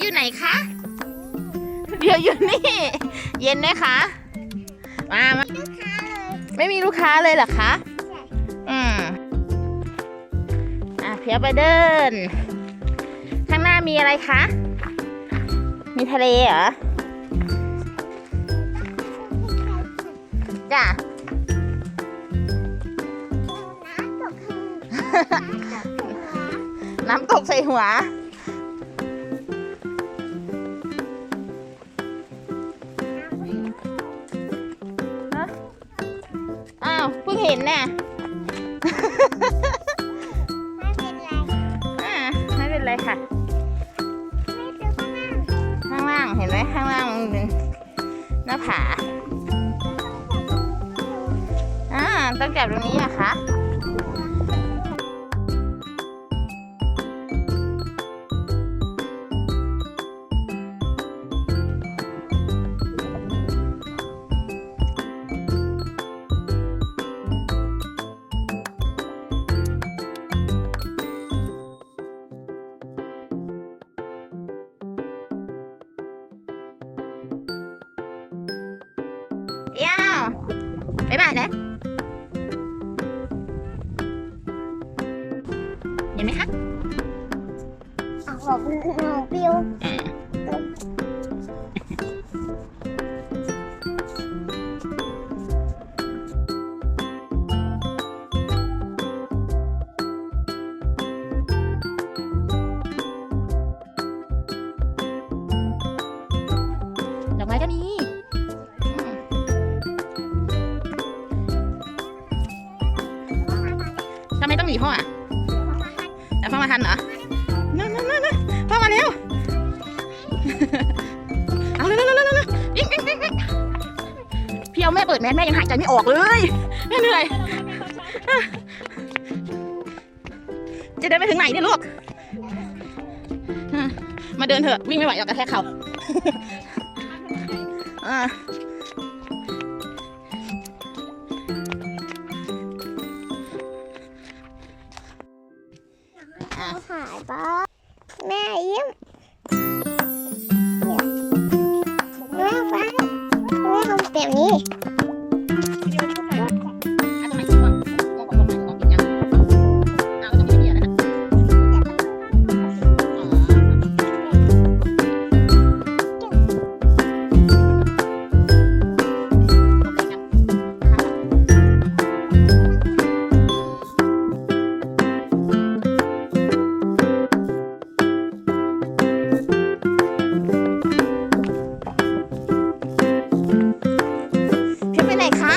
อยู่ไหนคะ เดี๋ยวอยู่นี่ เย็นไหมคะมามาลูกค้าเลยไม่มีลูกค้าเลยเหรอคะ อืมอะเพียวไปเดิน ข้างหน้ามีอะไรคะ มีทะเลเหรอ จ้ะน้ำตกข้างน้ำตกข้างน้ำตกใส่หัวาวเพิ่งเห็นน่ะ ไม่เป็นไรอ่าไม่เป็นไรค่ะ ไม่เจอข้างล่างข้างล่างเห็นไหมข้างล่างมันเป็นหน้าผาอ่าต้องจับตรงนี้นะคะ เดี๋ยวบ๊ายบายนะ เห็นไหมคะอะขอบคุณน้องปิว ทำไมต้องหนีพ่ออะแต่พ่อมาทันเหรอนั่นนั่นนั่นพ่อมาเร็วเอาเร็วเร็วเร็วเร็วเร็วยิงยิงยิงยิงพี่เอาแม่เปิดแมสแม่ยังหายใจไม่ออกเลยแม่เหนื่อย จะเดินไปถึงไหนเนี่ยลูก มาเดินเถอะวิ่งไม่ไหวหรอกกระแทกเขาอะ ไปไหนคะ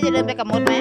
เพียจะเดินไปกับมดไหม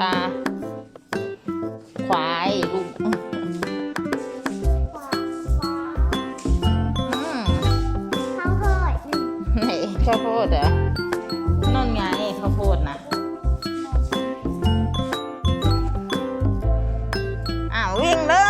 ปลา ควายลูกไหนข้าวโพดเหรอนั่นไงข้าวโพดนะอ้าววิ่งเลย